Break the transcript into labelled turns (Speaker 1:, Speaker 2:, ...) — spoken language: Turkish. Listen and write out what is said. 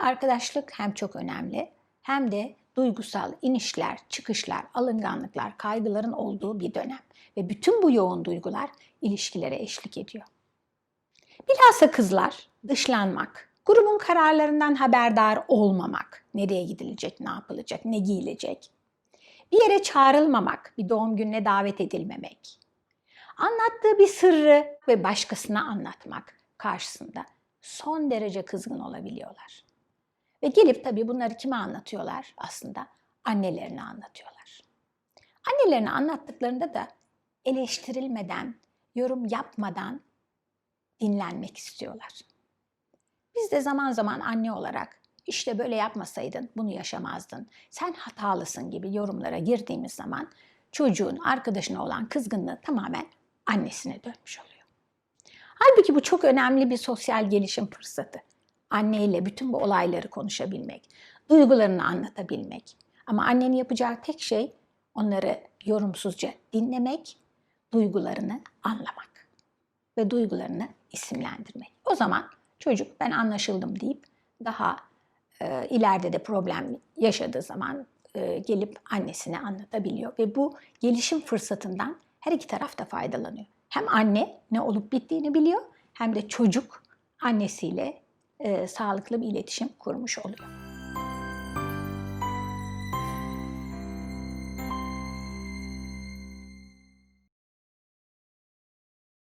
Speaker 1: Arkadaşlık hem çok önemli hem de duygusal inişler, çıkışlar, alınganlıklar, kaygıların olduğu bir dönem. Ve bütün bu yoğun duygular ilişkilere eşlik ediyor. Bilhassa kızlar dışlanmak, grubun kararlarından haberdar olmamak, nereye gidilecek, ne yapılacak, ne giyilecek, bir yere çağrılmamak, bir doğum gününe davet edilmemek, anlattığı bir sırrı ve başkasına anlatmak karşısında son derece kızgın olabiliyorlar. Ve gelip tabii bunları kime anlatıyorlar? Aslında annelerine anlatıyorlar. Annelerine anlattıklarında da eleştirilmeden, yorum yapmadan dinlenmek istiyorlar. Biz de zaman zaman anne olarak işte böyle yapmasaydın bunu yaşamazdın, sen hatalısın gibi yorumlara girdiğimiz zaman çocuğun arkadaşına olan kızgınlığı tamamen annesine dönmüş oluyor. Halbuki bu çok önemli bir sosyal gelişim fırsatı. Anneyle bütün bu olayları konuşabilmek, duygularını anlatabilmek. Ama annenin yapacağı tek şey onları yorumsuzca dinlemek, duygularını anlamak ve duygularını isimlendirmek. O zaman çocuk ben anlaşıldım deyip daha e, ileride de problem yaşadığı zaman e, gelip annesine anlatabiliyor ve bu gelişim fırsatından her iki taraf da faydalanıyor. Hem anne ne olup bittiğini biliyor hem de çocuk annesiyle e, sağlıklı bir iletişim kurmuş oluyor.